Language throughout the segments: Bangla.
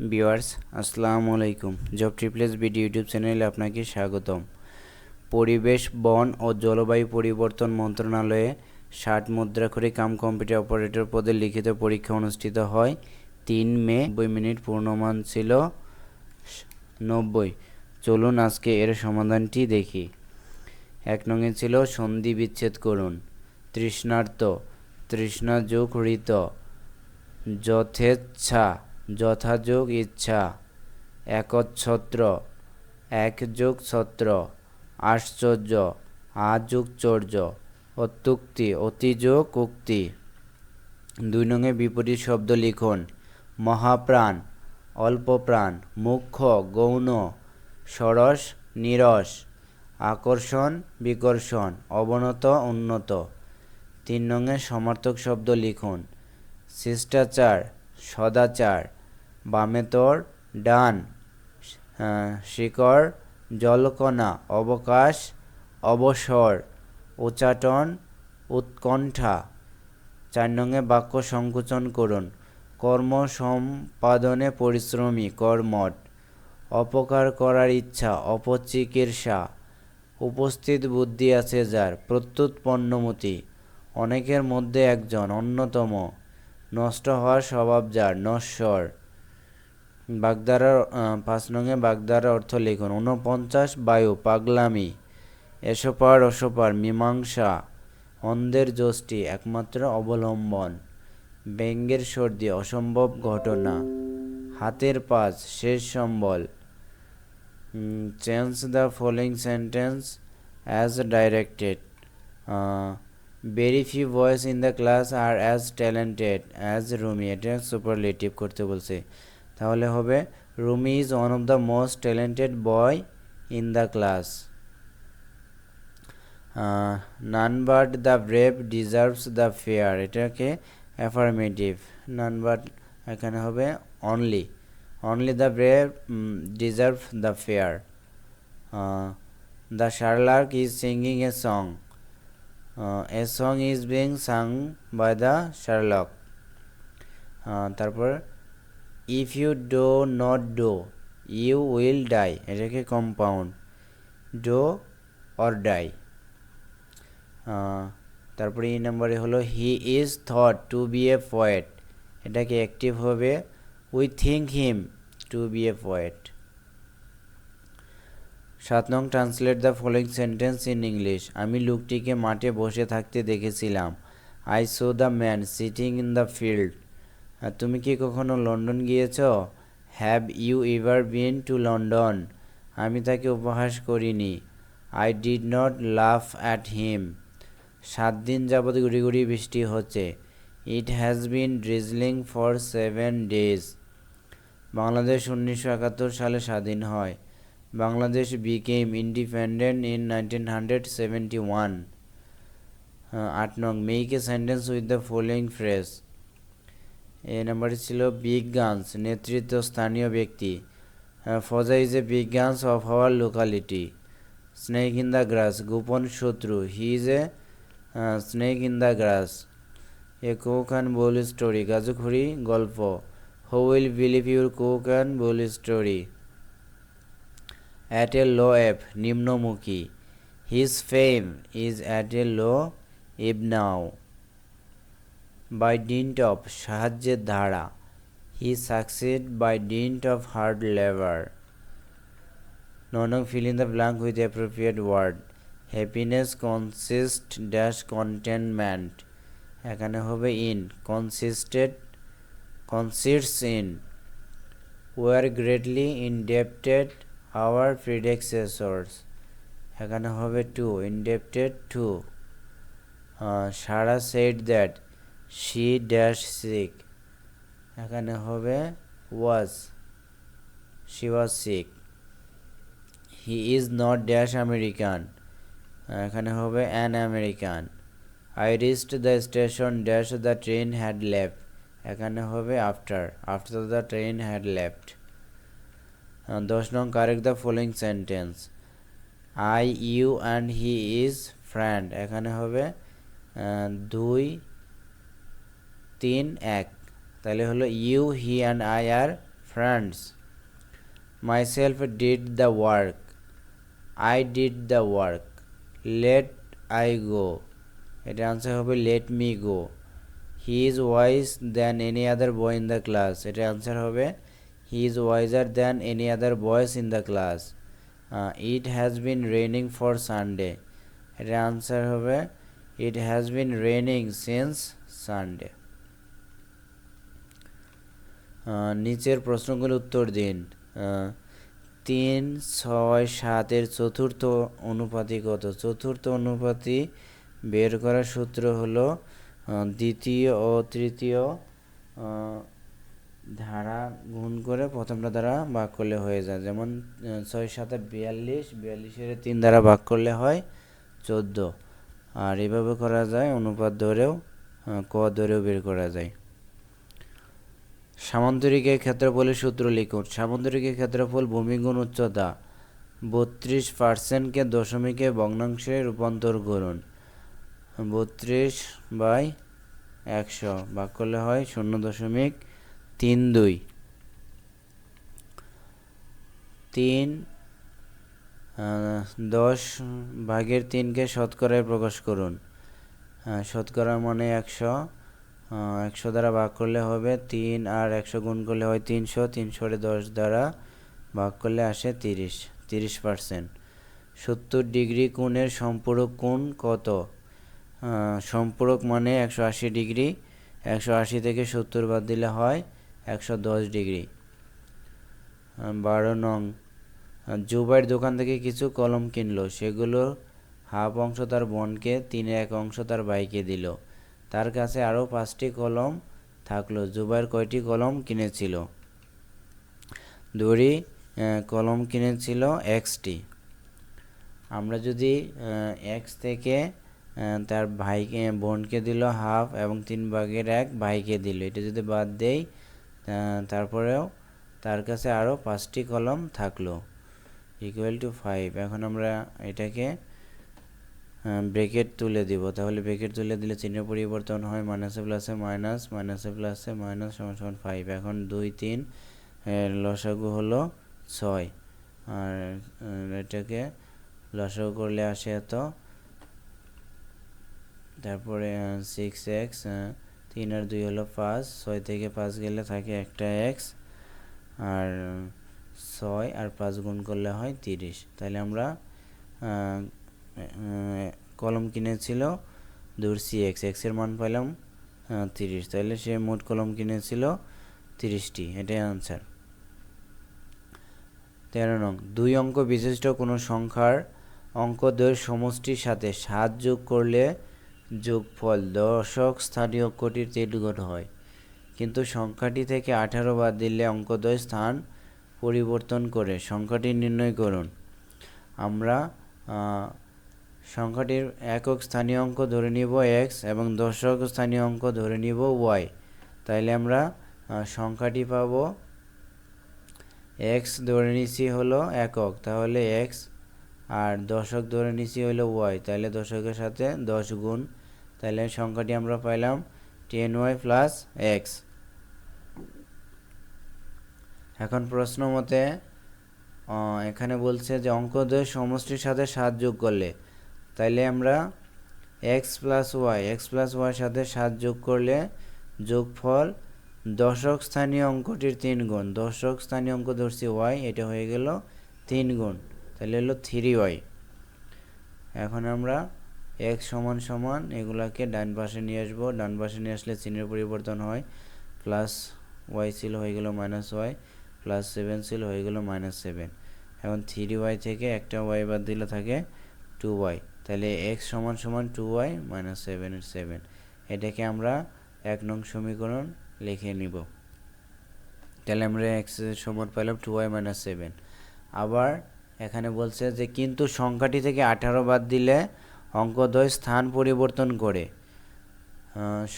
ভিউয়ার্স, আসসালামু আলাইকুম। জব ট্রিপলেস বিডি ইউটিউব চ্যানেলে আপনাকে স্বাগতম। পরিবেশ, বন ও জলবায়ু পরিবর্তন মন্ত্রণালয়ে ষাট মুদ্রাক্ষরে কাম কম্পিউটার অপারেটর পদে লিখিত পরীক্ষা অনুষ্ঠিত হয়। তিন মে, নব্বই মিনিট পূর্ণমান ছিল নব্বই। চলুন আজকে এর সমাধানটি দেখি। এক নঙে ছিল সন্ধি বিচ্ছেদ করুন। তৃষ্ণার্ত, তৃষ্ণা যোগ ঋত যথেচ্ছা। যথাযোগ ইচ্ছা, একচ্ছত্র এক যোগ ছত্র আশ্চর্য, আযোগ চর্য, অত্যুক্তি, অতিযোগ উক্তি। দুই নঙে বিপরীত শব্দ লিখুন, মহাপ্রাণ, অল্পপ্রাণ, মুখ্য, গৌণ, সরস, নিরস, আকর্ষণ, বিকর্ষণ, অবনত, উন্নত। তিন নঙে সমার্থক শব্দ লিখুন, শিষ্টাচার, সদাচার বামেতর ডান আহ, শিকড় জলকণা অবকাশ অবসর উচাটন উৎকণ্ঠা। চার নঙে বাক্য সংকোচন করুন। কর্ম সম্পাদনে পরিশ্রমী কর্মট অপকার করার ইচ্ছা অপচিকিৎসা। উপস্থিত বুদ্ধি আছে যার প্রত্যুৎ পণ্যমতি অনেকের মধ্যে একজন অন্যতম। নষ্ট হওয়ার স্বভাব যার নশ্বর। বাগদারার পাঁচ নঙে বাগদারার অর্থ লিখুন। ঊনপঞ্চাশ বায়ু, পাগলামি, এসোপার ওসোপার মীমাংসা, অন্ধের যষ্টি একমাত্র অবলম্বন, ব্যঙ্গের সর্দি, অসম্ভব ঘটনা, হাতের পাঁচ, শেষ সম্বল change the following sentence as directed very few boys in the class are as talented, as Rumi. এটা সুপারলেটিভ করতে বলছে। তাহলে হবে Rumi is one of the most talented boy in the class none but the brave deserves the fair এটাকে অ্যাফার্মেটিভ নান বাট এখানে হবে only only the brave deserve the fair the skylark is singing a song a song is being sung by the skylark তারপর if you do not do you will die এটাকে কম্পাউন্ড ডো অর ডাই তারপরে এই নম্বরে হলো he is thought to be a poet এটাকে অ্যাক্টিভ হবে? We think him to be a poet সাত নং translate the following sentence in English আমি লোকটিকে মাঠে বসে থাকতে দেখেছিলাম। I saw the man sitting in the field তুমি কি কখনো লন্ডন গিয়েছ? Have you ever been to London আমি তাকে উপহাস করিনি। I did not laugh at him সাত দিন যাবৎ গুড়ি গুড়ি বৃষ্টি হচ্ছে। It has been drizzling for seven days Bangladesh উনিশশো একাত্তর সালে স্বাধীন হয়। Bangladesh became independent in nineteen hundred seventy one আট নং make a sentence with the following phrase এ নাম্বারটি ছিল বিগ গানস নেতৃত্ব স্থানীয় ব্যক্তি। ফজা is a big guns of our locality snake in the grass, গোপন শত্রু। হি is a snake in the grass. A cock and bull story গাজুখড়ি গল্প। Who will believe your cock and bull story. At a low ebb নিম্নমুখী। His fame is at a low ebb now. By dint of সাহায্যের ধারা। He succeed by dint of hard labour ননং fill in the blank with appropriate word happiness consist dash contentment এখানে হবে in consisted consists in we're greatly indebted our predecessors এখানে হবে to indebted to Sarah said that she dash sick. এখানে হবে was. She was sick. He is not dash American. এখানে হবে an American. I reached the station dash the train had left. এখানে হবে after. After the train had left. দশ নং correct the following sentence. I, you, and he is friend. এখানে হবে দুই তিন এক। তাহলে হলো you he and I are friends myself did the work I did the work let I go এটা আনসার হবে let me go he is wise than any other boy in the class এটা আনসার হবে he is wiser than any other boys in the class it has been raining for Sunday এটা আনসার হবে it has been raining since Sunday নিচের প্রশ্নগুলো উত্তর দিন। তিন, ছয়, সাতের চতুর্থ অনুপাতি কত? চতুর্থ অনুপাতি বের করার সূত্র হলো দ্বিতীয় ও তৃতীয় ধারা গুণ করে প্রথমটা দ্বারা ভাগ করলে হয়ে যায়। যেমন ছয় সাথে বিয়াল্লিশ, বিয়াল্লিশের তিন দ্বারা ভাগ করলে হয় চোদ্দ। আর এভাবে করা যায়, অনুপাত ধরেও ক ধরেও বের করা যায়। সামান্তরিকের ক্ষেত্রফলের সূত্র লিখুন। সামান্তরিকের ক্ষেত্রফল ভূমিগুণ উচ্চতা বত্রিশ পার্সেন্টকে দশমিকে ভগ্নাংশে রূপান্তর করুন। বত্রিশ বাই একশো ভাগ করলে হয় শূন্য দশমিক তিন দুই। তিন দশ ভাগের তিনকে শতকরায় প্রকাশ করুন। শতকরা মানে একশো। একশো দ্বারা ভাগ করলে হবে তিন আর একশো গুণ করলে হয় তিনশো তিনশোরে দশ দ্বারা ভাগ করলে আসে তিরিশ তিরিশ পার্সেন্ট সত্তর ডিগ্রি কোণের সম্পূরক কোণ কত? সম্পূরক মানে একশো আশি ডিগ্রি, একশো আশি থেকে সত্তর বাদ দিলে হয় একশো দশ ডিগ্রি। বারো নং জুবাইয়ের দোকান থেকে কিছু কলম কিনলো, সেগুলো হাফ অংশ তার বোনকে তিন এক অংশ তার ভাইকে দিল। তার কাছে আরও পাঁচটি কলম থাকল। জুবাইর কয়টি কলম কিনেছিল? দড়ি কলম কিনেছিল এক্সটি আমরা যদি এক্স থেকে তার ভাইকে, বোনকে দিল হাফ এবং তিন ভাগের এক ভাইকে দিল। এটা যদি বাদ দেই তারপরেও তার কাছে আরও পাঁচটি কলম থাকল। ইকুয়াল টু ফাইভ এখন আমরা এটাকে ব্রেকেট তুলে দিব। তাহলে ব্রেকেট তুলে দিলে চিহ্নের পরিবর্তন হয় মাইনাসে প্লাসে মাইনাস, মাইনাসে প্লাসে মাইনাস সমান ফাইভ এখন দুই, তিন লসাগু হলো ছয়। আর এটাকে লসাগু করলে আসে এত। তারপরে সিক্স এক্স তিন আর দুই হলো পাঁচ। ছয় থেকে পাঁচ গেলে থাকে একটা এক্স আর ছয় আর পাঁচ গুণ করলে হয় তিরিশ। তাহলে আমরা কলম কিনেছিল ধরছি এক্স এক্সের মান পাইলাম তিরিশ। তাহলে সে মোট কলম কিনেছিল তিরিশটি, এটাই আনসার তেরো নং, দুই অঙ্ক বিশিষ্ট কোনো সংখ্যার অঙ্কদ্বয়ের সমষ্টির সাথে সাত যোগ করলে যোগফল দশক স্থানীয় অঙ্কটির তিন গুণ হয়। কিন্তু সংখ্যাটি থেকে আঠারো বাদ দিলে অঙ্কদ্বয় স্থান পরিবর্তন করে সংখ্যাটি নির্ণয় করুন। আমরা সংখ্যাটির একক স্থানীয় অঙ্ক ধরে নিব এক্স এবং দশক স্থানীয় অঙ্ক ধরে নিব ওয়াই তাইলে আমরা সংখ্যাটি পাব এক্স ধরে নিছি হলো একক, তাহলে এক্স আর দশক ধরে নিছি হলো ওয়াই তাহলে দশকের সাথে দশ গুণ। তাহলে সংখ্যাটি আমরা পাইলাম টেন ওয়াই প্লাস এক্স এখন প্রশ্ন মতে এখানে বলছে যে অঙ্কদ্বয় সমষ্টির সাথে সাত যোগ করলে তাইলে আমরা X plus Y X plus Y সাথে সাত যোগ করলে যোগফল দশক স্থানীয় অঙ্কটির তিন গুণ। দশক স্থানীয় অঙ্ক ধরছি ওয়াই এটা হয়ে গেল তিন গুণ। তাহলে হলো থ্রি ওয়াই এখন আমরা এক্স সমান সমান এগুলাকে ডান পাশে নিয়ে আসব। ডান পাশে নিয়ে আসলে চিহ্নের পরিবর্তন হয়। প্লাস ওয়াই ছিল হয়ে গেল মাইনাস ওয়াই প্লাস সেভেন ছিল হয়ে গেল মাইনাস সেভেন এখন থ্রি ওয়াই থেকে একটা ওয়াই বাদ দিলে থাকে টু ওয়াই তাহলে এক্স সমান সমান টু ওয়াই মাইনাস সেভেনের সেভেন এটাকে আমরা এক নং সমীকরণ লিখে নিব। তাহলে আমরা এক্স সমান পেলাম টু ওয়াই মাইনাস সেভেন আবার এখানে বলছে যে কিন্তু সংখ্যাটি থেকে আঠারো বাদ দিলে অঙ্কদ্বয় স্থান পরিবর্তন করে।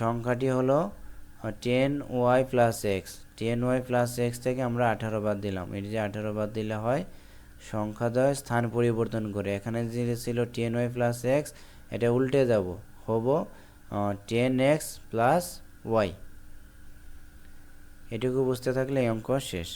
সংখ্যাটি হলো ten Y plus X ten Y plus X থেকে আমরা আঠারো বাদ দিলাম। এটি যে আঠারো বাদ দিলে হয় সংখ্যাদ্বয় স্থান পরিবর্তন করে। এখানে যে ছিল টেন ওয়াই প্লাস এক্স এটা উল্টে যাব। হব টেন এক্স প্লাস ওয়াই এটুকু বুঝতে থাকলে অঙ্ক শেষ।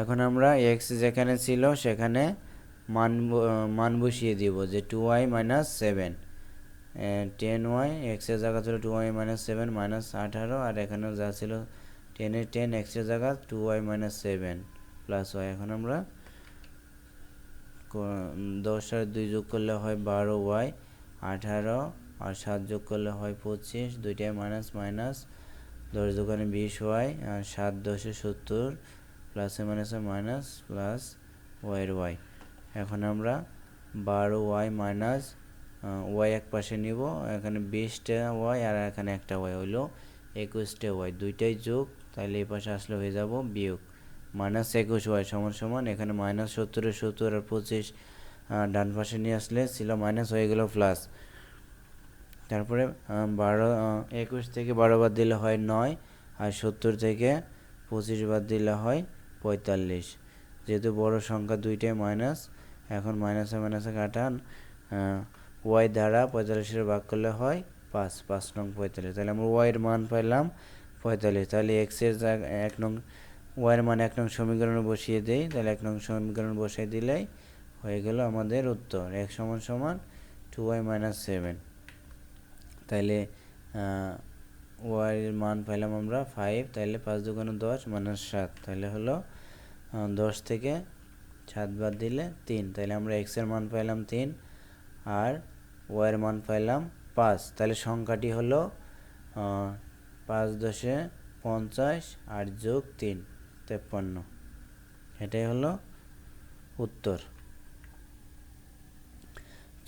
এখন আমরা এক্স যেখানে ছিল, সেখানে মান মান বসিয়ে দিব যে two Y minus seven ten Y এক্সের জায়গা ছিল two Y minus seven minus আঠারো, আর এখানেও যা ছিল টেনের টেন এক্সের জায়গা two Y minus seven plus Y এখন আমরা দশ আর দুই যোগ করলে হয় বারো ওয়াই আঠারো আর সাত যোগ করলে হয় পঁচিশ, দুইটাই মাইনাস মাইনাস দশ দোকানে বিশ ওয়াই আর সাত দশে সত্তর প্লাসে মাইনাসে মাইনাস প্লাস ওয়াইয়ের ওয়াই এখন আমরা বারো ওয়াই মাইনাস ওয়াই এক পাশে নিব। এখানে বিশটা ওয়াই আর এখানে একটা ওয়াই হইল একুশটা ওয়াই দুইটাই যোগ তাহলে এই পাশে আসলে হয়ে যাব বিয়োগ। মাইনাস একুশ, ওয়াই সমান সমান, এখানে মাইনাস সত্তরে, সত্তর আর পঁচিশ ডান পাশে নিয়ে আসলে ছিল মাইনাস, হয়ে গেল প্লাস। তারপরে বারো একুশ থেকে বারো বাদ দিলে হয় নয় আর সত্তর থেকে পঁচিশ বাদ দিলে হয় পঁয়তাল্লিশ। যেহেতু বড় সংখ্যা দুইটাই মাইনাস, এখন মাইনাসে মাইনাসে কাটান ওয়াই দ্বারা পঁয়তাল্লিশের ভাগ করলে হয় পাঁচ পাঁচ নং পঁয়তাল্লিশ। তাহলে আমরা ওয়াইয়ের মান পাইলাম পঁয়তাল্লিশ। তাহলে এক্সের এক নং ওয়াইয়ের মান এক নং সমীকরণে বসিয়ে দেই, তাহলে এক নং সমীকরণ বসিয়ে দিলেই হয়ে গেল আমাদের উত্তর। এক সমান সমান টু ওয়াই মাইনাস সেভেন তাইলে ওয়াইয়ের মান পাইলাম আমরা ফাইভ তাইলে পাঁচ দুগুণে দশ মাইনাস সাত। তাহলে হলো দশ থেকে সাত বাদ দিলে তিন। তাহলে আমরা এক্সের মান পাইলাম তিন আর ওয়াইয়ের মান পাইলাম পাঁচ। তাহলে সংখ্যাটি হলো পাঁচ দশে পঞ্চাশ আর যোগ তিন। তেপ্পান্ন। এটাই হলো উত্তর।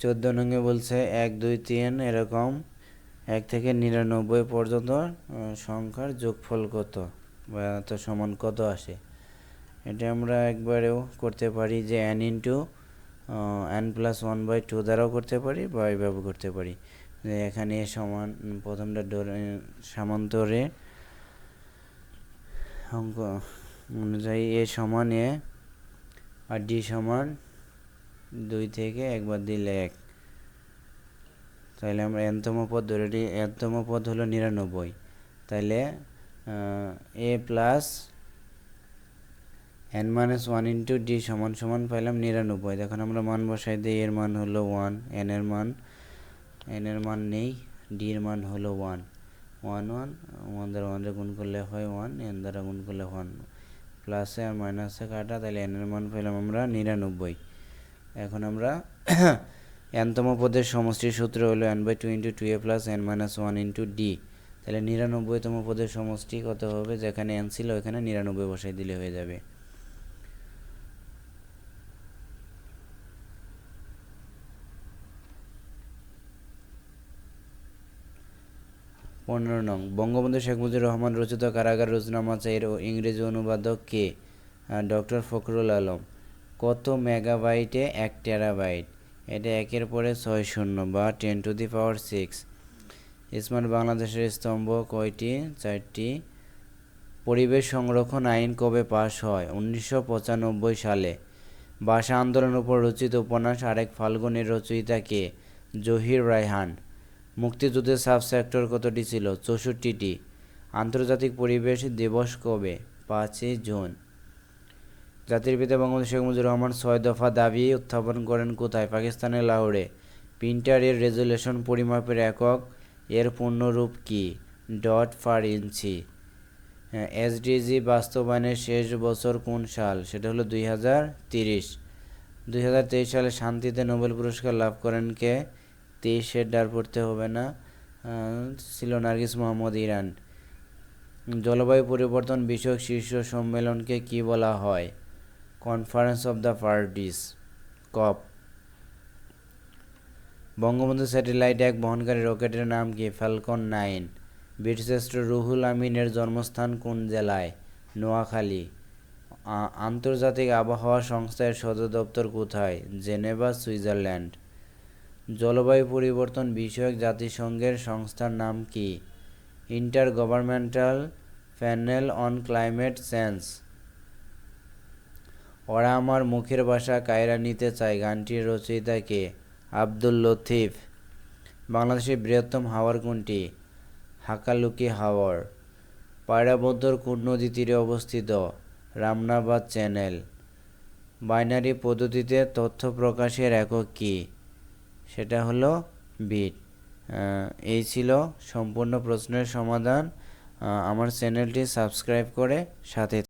চোদ্দ নঙ্গে বলছে এক, দুই, তিন এরকম এক থেকে নিরানব্বই পর্যন্ত সংখ্যার যোগফল কত? বা সমান কত আসে? এটা আমরা একবারেও করতে পারি যে N into N plus one by two দ্বারাও করতে পারি বা এইভাবে করতে পারি। যে এখানে সমান, প্রথমটা সামান্তরে অঙ্ক অনুযায়ী এ সমান এ আর ডি সমান দুই থেকে একবার দিলে এক। তাহলে আমরা এনতম পদ ধরে এনতম পদ হলো নিরানব্বই। তাহলে A plus N minus one into D সমান সমান পাইলাম নিরানব্বই। এখন আমরা মান বসাই দিই, এর মান হলো ওয়ান, এন এর মান, এন এর মান নেই, ডি এর মান হলো ওয়ান। ওয়ান ওয়ান ওয়ান দ্বারা ওয়ান দ্বারা গুণ করলে হয় ওয়ান, এন দ্বারা গুণ করলে ওয়ান। প্লাসে আর মাইনাসে কাটা, তাহলে এন এর মান পেলাম আমরা নিরানব্বই। এখন আমরা এনতম পদের সমষ্টির সূত্র হলো N by two into two A plus N minus one into D তাহলে নিরানব্বইতম পদের সমষ্টি কত হবে? যেখানে এন ছিল ওখানে নিরানব্বই বসাই দিলে হয়ে যাবে। পনেরো নং। বঙ্গবন্ধু শেখ মুজিবুর রহমান রচিত কারাগার রোজনামা এর ইংরেজি অনুবাদক কে? ডক্টর ফখরুল আলম। কত মেগাবাইটে এক টেরাবাইট? এটা একের পরে ছয় শূন্য বা ten to the power six. Smart বাংলাদেশের স্তম্ভ কয়টি? চারটি। পরিবেশ সংরক্ষণ আইন কবে পাশ হয়? উনিশশো পঁচানব্বই সালে। ভাষা আন্দোলনের উপর রচিত উপন্যাস আরেক ফাল্গুনের রচয়িতা কে? জহির রায়হান। মুক্তিযুদ্ধের সাব সেক্টর কতটি ছিল? চৌষট্টিটি। আন্তর্জাতিক পরিবেশ দিবস কবে? পাঁচই জুন। জাতির পিতা বঙ্গবন্ধু শেখ মুজিবুর রহমান ছয় দফা দাবি উত্থাপন করেন কোথায়? পাকিস্তানের লাহোরে। প্রিন্টারের রেজুলেশন পরিমাপের একক এর পূর্ণরূপ কি? ডট পার ইঞ্চি। এসডিজি বাস্তবায়নের শেষ বছর কোন সাল? সেটা হলো দুই হাজার তিরিশ। দুই হাজার তেইশ সালে শান্তিতে নোবেল পুরস্কার লাভ করেন কে? তেইশের ডার পড়তে হবে না ছিল নার্গিস মোহাম্মদ ইরান। জলবায়ু পরিবর্তন, বিষয়ক শীর্ষ সম্মেলনকে কি বলা হয়? Conference of the parties COP. Bangabandhu satellite এক বহনকারী রকেটের নাম কি? Falcon nine. বীরশ্রেষ্ঠ রুহুল আমিনের জন্মস্থান কোন জেলায়? নোয়াখালী। আন্তর্জাতিক আবহাওয়া সংস্থার সদর দপ্তর কোথায়? Geneva, Switzerland. জলবায়ু পরিবর্তন বিষয়ক জাতিসংঘের সংস্থার নাম কি? Intergovernmental panel on climate change. ওরা আমার মুখের ভাষা কায়রা নিতে চায়। গানটির রচয়িতা কে? আব্দুল লতিফ। বাংলাদেশের বৃহত্তম হাওয়ার কোনটি? হাকালুকি হাওয়ার পায়রাবন্দর কোন নদী তীরে অবস্থিত? রামনাবাদ চ্যানেল। বাইনারি পদ্ধতিতে তথ্য প্রকাশের একক কী? সেটা হলো বিট এই ছিল সম্পূর্ণ প্রশ্নের সমাধান। আমার চ্যানেলটি সাবস্ক্রাইব করে সাথে